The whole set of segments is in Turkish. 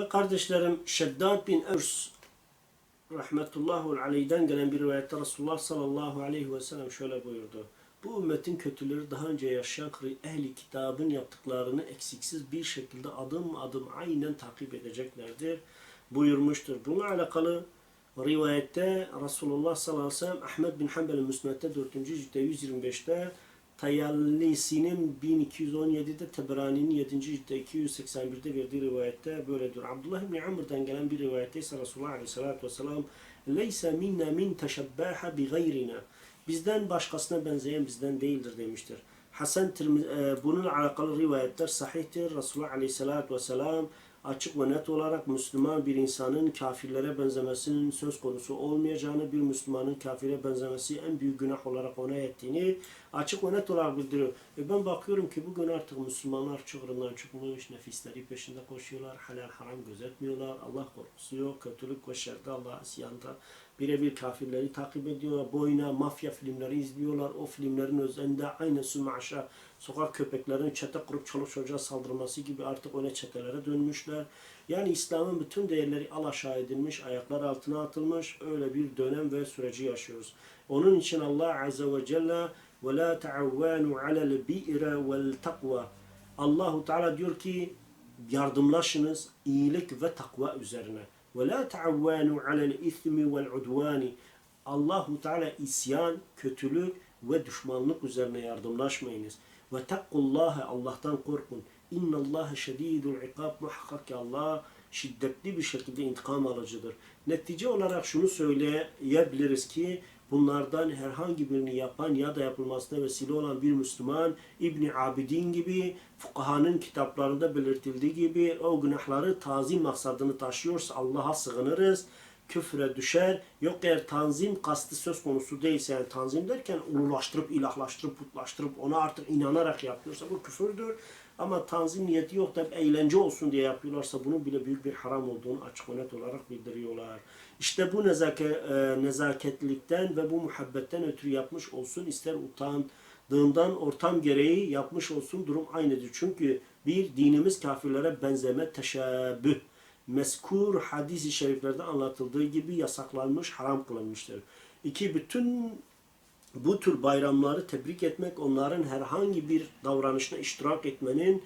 Ve kardeşlerim Şeddad bin Evs rahmetullahi aleyhden gelen bir rivayette Resulullah sallallahu aleyhi ve sellem şöyle buyurdu. Bu ümmetin kötüleri daha önce yaşayan ehli kitabın yaptıklarını eksiksiz bir şekilde adım adım aynen takip edeceklerdir buyurmuştur. Bununla alakalı rivayette Resulullah sallallahu aleyhi ve sellem Ahmet bin Hanbel'in Müsned'de 4. ciltte 125'te Tayallisi'nin 1217'de Teberani'nin 7. ciltte 281'de verdiği rivayette böyledir. Abdullah bin Amr'dan gelen bir rivayette ise Resulullah aleyhissalatü vesselam Leysa minna min teşebbaha bi gayrina Bizden başkasına benzeyen bizden değildir demiştir. Hasan Tirmizi, e, bununla alakalı rivayetler sahihtir. Resulullah aleyhissalatü vesselam açık ve net olarak Müslüman bir insanın kafirlere benzemesinin söz konusu olmayacağını, bir Müslümanın kafire benzemesi en büyük günah olarak ona ettiğini açık ve net olarak bildiriyor. E ben bakıyorum ki bugün artık Müslümanlar çığırından çıkmış, nefisleri peşinde koşuyorlar, halal haram gözetmiyorlar, Allah korkusu yok, kötülük ve şerde, Allah'a isyanda birebir kafirleri takip ediyorlar, boyuna mafya filmleri izliyorlar, o filmlerin özünde aynı maşa sokak köpeklerin çete kurup çoluk çocuğa saldırması gibi artık öyle çetelere dönmüşler Yani İslam'ın bütün değerleri alaşağı edilmiş, ayaklar altına atılmış öyle bir dönem ve süreci yaşıyoruz. Onun için Allah Azze ve Celle وَلَا تَعَوَّانُوا عَلَى الْبِئِرَ وَالْتَقْوَى Allahu Teala diyor ki yardımlaşınız iyilik ve takva üzerine. وَلَا تَعَوَّانُوا عَلَى الْاِثْمِ وَالْعُدْوَانِ Allahu Teala isyan, kötülük ve düşmanlık üzerine yardımlaşmayınız. Ve takkullaha Allah'tan korkun. İnna Allah şedidul ikab muhakkak ki Allah şiddetli bir şekilde intikam alıcıdır. Netice olarak şunu söyleyebiliriz ki bunlardan herhangi birini yapan ya da yapılmasına vesile olan bir Müslüman İbni Abidin gibi fukahanın kitaplarında belirtildiği gibi o günahları tazim maksadını taşıyorsa Allah'a sığınırız küfre düşer. Yok eğer tanzim kastı söz konusu değilse yani tanzim derken ululaştırıp, ilahlaştırıp, putlaştırıp ona artık inanarak yapıyorsa bu küfürdür. Ama tanzim niyeti yok da eğlence olsun diye yapıyorlarsa bunun bile büyük bir haram olduğunu açık net olarak bildiriyorlar. İşte bu nezake, e, nezaketlilikten ve bu muhabbetten ötürü yapmış olsun ister utandığından ortam gereği yapmış olsun durum aynıdır. Çünkü bir dinimiz kafirlere benzeme teşebbüh meskur hadis-i şeriflerde anlatıldığı gibi yasaklanmış, haram kılınmıştır. İki, bütün bu tür bayramları tebrik etmek, onların herhangi bir davranışına iştirak etmenin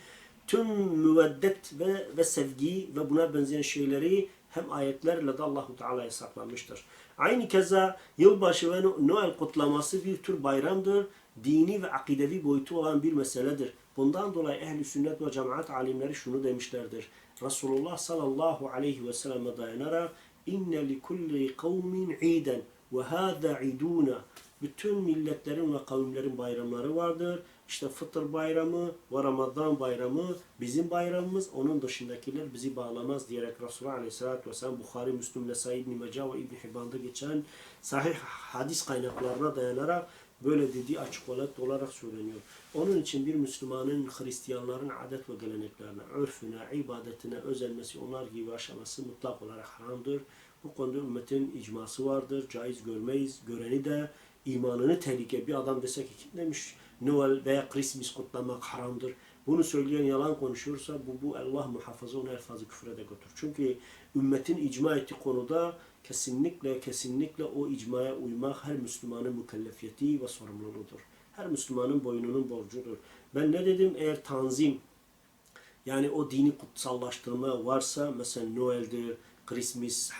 tüm müveddet ve, ve sevgi ve buna benzeyen şeyleri hem ayetlerle de Allahu Teala yasaklanmıştır. Aynı keza yılbaşı ve Noel kutlaması bir tür bayramdır. Dini ve akidevi boyutu olan bir meseledir. Bundan dolayı ehli sünnet ve cemaat alimleri şunu demişlerdir. Resulullah sallallahu aleyhi ve selleme dayanarak inne li kulli kavmin iden ve hâzâ idûna bütün milletlerin ve kavimlerin bayramları vardır. İşte Fıtır bayramı ve Ramazan bayramı bizim bayramımız. Onun dışındakiler bizi bağlamaz diyerek Resulullah Aleyhisselatü Vesselam Bukhari, Müslüm, Nesai, İbn-i ve İbn-i Hibban'da geçen sahih hadis kaynaklarına dayanarak böyle dediği açık olarak, söyleniyor. Onun için bir Müslümanın Hristiyanların adet ve geleneklerine, örfüne, ibadetine özenmesi, onlar gibi aşaması mutlak olarak haramdır. Bu konuda ümmetin icması vardır. Caiz görmeyiz. Göreni de imanını tehlike. Bir adam dese ki demiş Noel veya Christmas kutlamak haramdır. Bunu söyleyen yalan konuşuyorsa bu, bu Allah muhafaza onu en fazla küfre de götür. Çünkü ümmetin icma ettiği konuda kesinlikle kesinlikle o icmaya uymak her Müslümanın mükellefiyeti ve sorumluluğudur. Her Müslümanın boynunun borcudur. Ben ne dedim? Eğer tanzim yani o dini kutsallaştırma varsa mesela Noel'dir, Christmas,